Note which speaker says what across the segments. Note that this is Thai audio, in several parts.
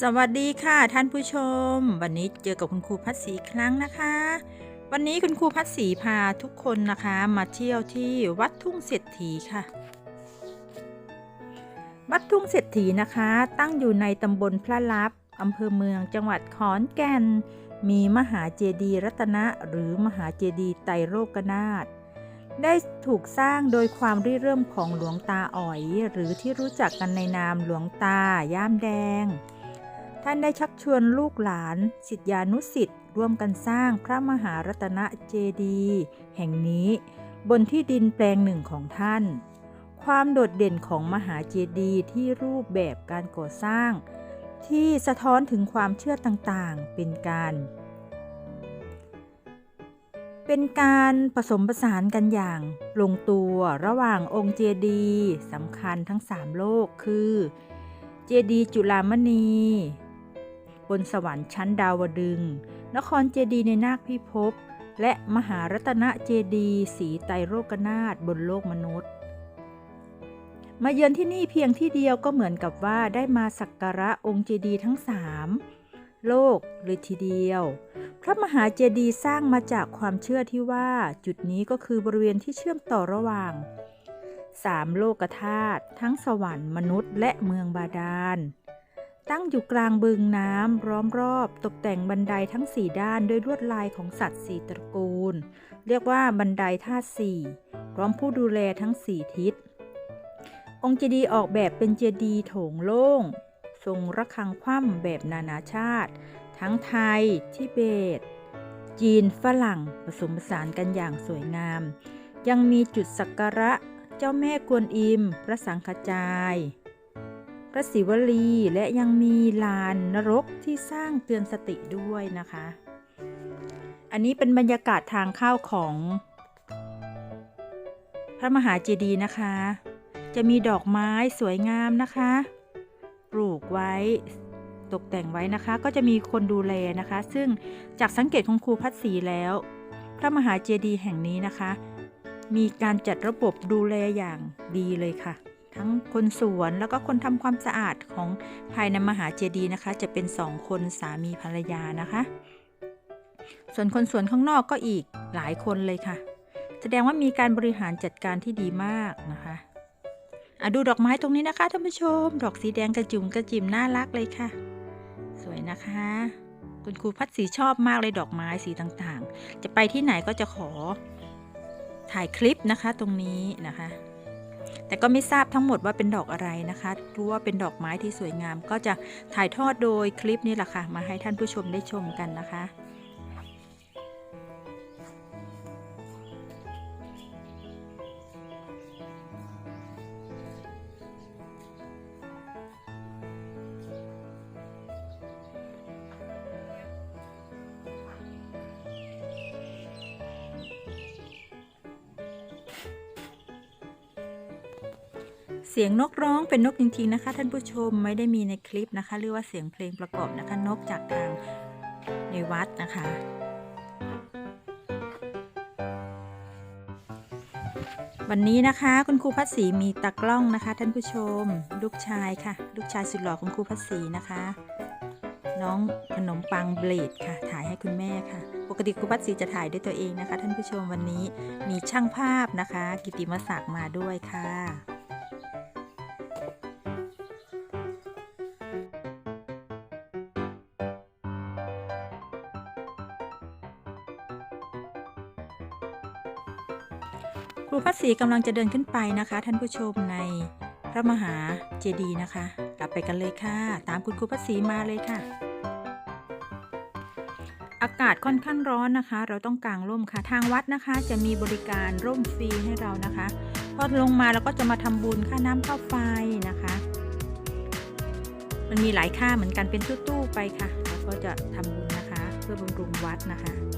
Speaker 1: สวัสดีค่ะท่านผู้ชม วันนี้เจอกับคุณครูพัศศรีครั้งนะคะ วันนี้คุณครูพัศศรีพาทุกคนนะคะ มาเที่ยวที่วัดทุ่งเศรษฐีค่ะ วัดทุ่งเศรษฐีนะคะ ตั้งอยู่ในตำบลพระลับอำเภอเมืองจังหวัดขอนแก่น มีมหาเจดีย์รัตนะ หรือมหาเจดีย์ไตรโลกนาถได้ถูกสร้างโดยความริเริ่มของหลวงตาอ๋อย หรือที่รู้จักกันในนามหลวงตาย่ามแดง ท่านได้ชักชวนลูกหลานสิทธานุสิทธิ์ร่วมกันสร้างพระมหารัตนเจดีย์แห่งนี้ บนที่ดินแปลงหนึ่งของท่าน ความโดดเด่นของมหาเจดีย์ที่รูปแบบการก่อสร้าง ที่สะท้อนถึงความเชื่อต่างๆเป็นการ เป็นการผสมผสานกันอย่าง ลงตัวระหว่างองค์เจดีย์สำคัญทั้งสามโลกคือ เจดีย์จุฬามณี นสวรรค์ชั้นดาวดึง นครเจดีในนาคพิภพ และมหารัตนเจดีสีไตรโลกนาถบนโลกมนุษย์ มาเยือนที่นี่เพียงที่เดียวก็เหมือนกับว่าได้มาสักการะองค์เจดีทั้งสามโลกเลยทีเดียว พระมหาเจดีย์สร้างมาจากความเชื่อที่ว่าจุดนี้ก็คือบริเวณที่เชื่อมต่อระหว่างสามโลกธาตุทั้งสวรรค์มนุษย์และเมืองบาดาล ตั้งอยู่กลางบึงน้ำล้อมรอบ ตกแต่งบันไดทั้งสี่ด้านด้วยลวดลายของสัตว์สี่ตระกูล เรียกว่าบันไดธาตุสี่พร้อมผู้ดูแลทั้งสี่ทิศ องค์เจดีย์ออกแบบเป็นเจดีย์โถงโล่ง ทรงระฆังคว่ำแบบนานาชาติ ทั้งไทยทิเบต จีนฝรั่งผสมผสานกันอย่างสวยงาม ยังมีจุดสักการะเจ้าแม่กวนอิม พระสังฆจาย พระศิวลีและยังมีลานนรกที่สร้างเตือนสติด้วยนะคะ อันนี้เป็นบรรยากาศทางเข้าของ พระมหาเจดีย์นะคะ จะมีดอกไม้สวยงามนะคะ ปลูกไว้ตกแต่งไว้นะคะ ก็จะมีคนดูแลนะคะ ซึ่งจากสังเกตของครูพัดศรีแล้ว พระมหาเจดีย์แห่งนี้นะคะ มีการจัดระบบดูแลอย่างดีเลยค่ะ ทั้งคนสวนแล้วก็คนทำความสะอาดของภายในมหาเจดีย์นะคะ จะเป็นสองคนสามีภรรยานะคะ ส่วนคนสวนข้างนอกก็อีกหลายคนเลยค่ะ แสดงว่ามีการบริหารจัดการที่ดีมากนะคะอะดูดอกไม้ตรงนี้นะคะท่านผู้ชม ดอกสีแดงกระจุมกระจิมน่ารักเลยค่ะ สวยนะคะ คุณครูพัดสีชอบมากเลยดอกไม้สีต่างๆ จะไปที่ไหนก็จะขอถ่ายคลิปนะคะตรงนี้นะคะ แต่ก็ไม่ทราบทั้งหมดว่าเป็นดอกอะไรนะคะ รู้ว่าเป็นดอกไม้ที่สวยงาม ก็จะถ่ายทอดโดยคลิปนี้แหละค่ะ มาให้ท่านผู้ชมได้ชมกันนะคะ เสียงนกร้องเป็นนกจริงๆนะคะ ท่านผู้ชมไม่ได้มีในคลิปนะคะเรียกว่าเสียงเพลงประกอบนะคะ นกจากทางในวัดนะคะ วันนี้นะคะคุณครูพัศรีมีตากล้องนะคะ ท่านผู้ชม ลูกชายค่ะ ลูกชายสุดหล่อคุณครูพัศรีนะคะ น้องขนมปังเบลดค่ะ ถ่ายให้คุณแม่ค่ะ ปกติครูพัศรีจะถ่ายด้วยตัวเองนะคะ ท่านผู้ชมวันนี้มีช่างภาพนะคะ กิติมศักดิ์มาด้วยค่ะ รูพัศรีกำลังจะเดินขึ้นไปนะคะ ท่านผู้ชมในพระมหาเจดีย์นะคะเราไปกันเลยค่ะ ตามคุณครูพัศรีมาเลยค่ะ อากาศค่อนข้างร้อนนะคะ เราต้องกางร่มค่ะ ทางวัดนะคะ จะมีบริการร่มฟรีให้เรานะคะพอลงมาเราก็จะมาทำบุญค่าน้ำค่าไฟนะคะ มันมีหลายค่าเหมือนกันเป็นตู้ๆไปค่ะแล้วก็จะทำบุญนะคะ เพื่อบำรุงวัดนะคะ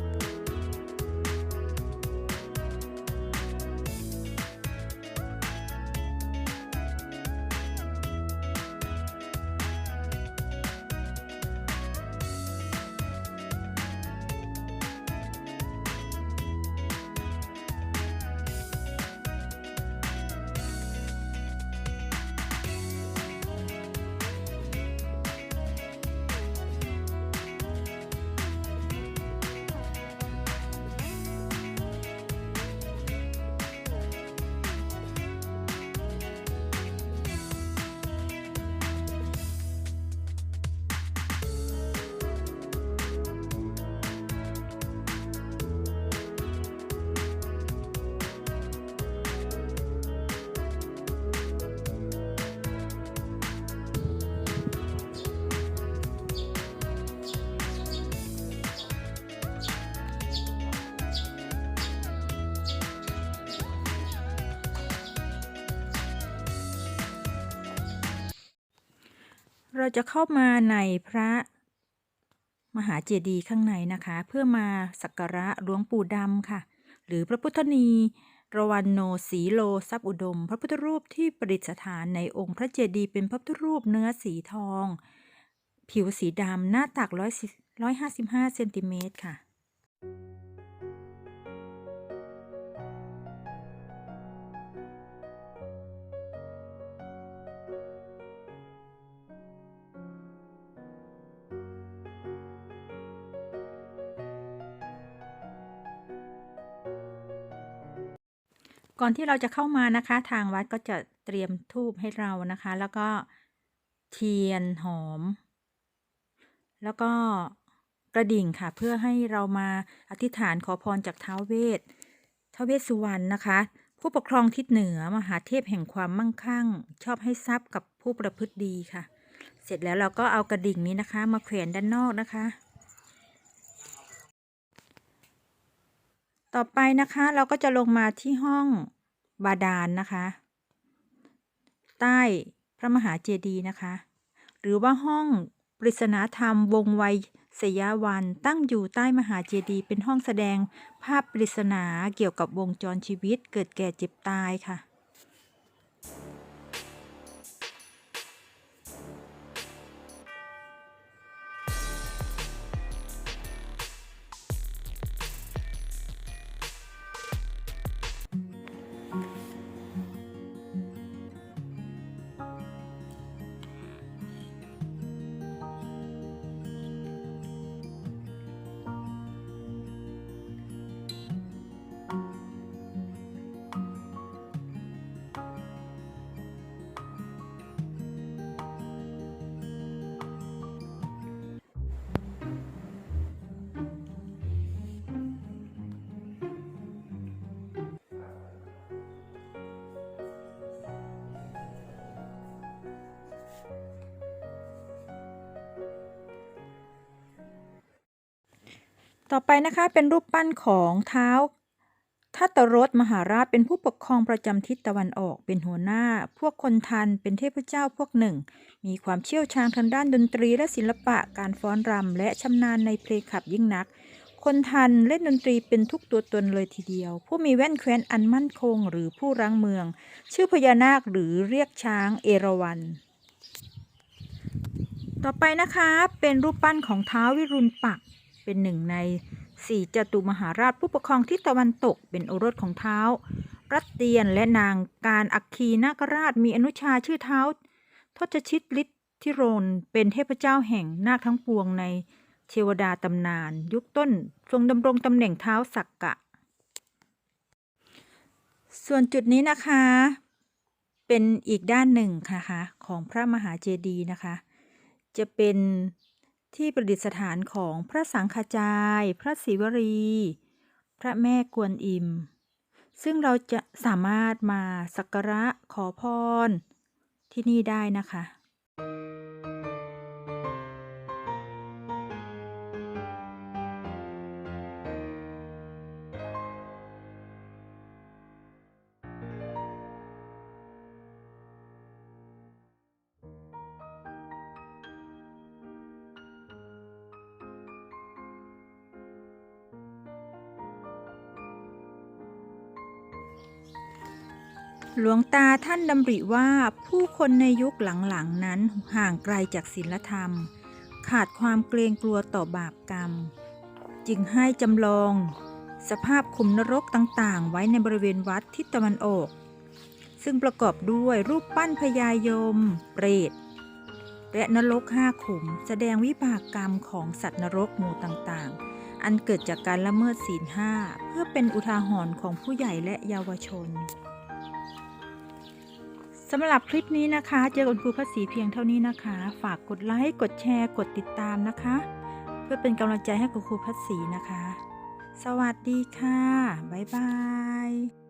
Speaker 1: เราจะเข้ามาในพระมหาเจดีย์ข้างในนะคะ เพื่อมาสักการะหลวงปู่ดำค่ะ หรือพระพุทธนีรวันโนสีโลทรัพย์อุดม พระพุทธรูปที่ประดิษฐานในองค์พระเจดีย์เป็นพระพุทธรูปเนื้อสีทอง ผิวสีดำหน้าตัก155เซนติเมตรค่ะ ก่อนที่เราจะเข้ามานะคะ ทางวัดก็จะเตรียมธูปให้เรานะคะ แล้วก็เทียนหอม แล้วก็กระดิ่งค่ะ เพื่อให้เรามาอธิษฐานขอพรจากท้าวเวสท้าวเวสสุวรรณนะคะ ผู้ปกครองทิศเหนือมหาเทพแห่งความมั่งคั่ง ชอบให้ทรัพย์กับผู้ประพฤติดีค่ะ เสร็จแล้วเราก็เอากระดิ่งนี้นะคะ มาแขวนด้านนอกนะคะ ต่อไปนะคะเราก็จะลงมาที่ห้องบาดาลนนะคะ ใต้พระมหาเจดีย์นะคะ หรือว่าห้องปริศนาธรรมวงไวยสยาวันตั้งอยู่ใต้มหาเจดีย์เป็นห้องแสดงภาพปริศนาเกี่ยวกับวงจรชีวิตเกิดแก่เจ็บตายค่ะ ต่อไปนะคะเป็นรูปปั้นของเท้าทัตตรสมหาราชเป็นผู้ปกครองประจำทิศตะวันออกเป็นหัวหน้า พวกคนทันเป็นเทพเจ้าพวกหนึ่ง มีความเชี่ยวชาญทางด้านดนตรีและศิลปะการฟ้อนรำและชำนาญในเพลงขับยิ่งนัก คนทันเล่นดนตรีเป็นทุกตัวตนเลยทีเดียว ผู้มีแว่นแคว้นอันมั่นคงหรือผู้รังเมือง ชื่อพญานาคหรือเรียกช้างเอราวัณต่อไปนะคะเป็นรูปปั้นของท้าววิรุณปัก เป็นหนึ่งในสี่จตุมหาราชผู้ปกครองทิศตะวันตกเป็นโอรสของเท้า รัตเตียนและนางการอัคคีนาคราชมีอนุชาชื่อเท้าทศชิตฤทธิโรนเป็นเทพเจ้าแห่งนาคทั้งปวงในเทวดาตำนาน ยุคต้นทรงดำรงตำแหน่งเท้าสักกะ ส่วนจุดนี้นะคะ เป็นอีกด้านหนึ่งค่ะของพระมหาเจดีย์นะคะ จะเป็น ที่ประดิษฐานของพระสังฆจาย พระศิวรี พระแม่กวนอิม ซึ่งเราจะสามารถมาสักการะขอพรที่นี่ได้นะคะ หลวงตาท่านดำริว่าผู้คนในยุคหลังๆนั้นห่างไกลจากศีลธรรม ขาดความเกรงกลัวต่อบาปกรรม จึงให้จำลอง สภาพขุมนรกต่างๆ ไว้ในบริเวณวัดทิศตะวันออก ซึ่งประกอบด้วยรูปปั้นพญายม เปรตและนรกห้าขุม แสดงวิบากกรรมของสัตว์นรกหมู่ต่างๆ อันเกิดจากการละเมิดศีลห้าเพื่อเป็นอุทาหรณ์ของผู้ใหญ่และเยาวชน สำหรับคลิปนี้นะคะ เจอกับครูภาษีเพียงเท่านี้นะคะ ฝากกดไลค์กดแชร์กดติดตามนะคะ เพื่อเป็นกำลังใจให้กับครูภาษีนะคะ สวัสดีค่ะ บ๊ายบาย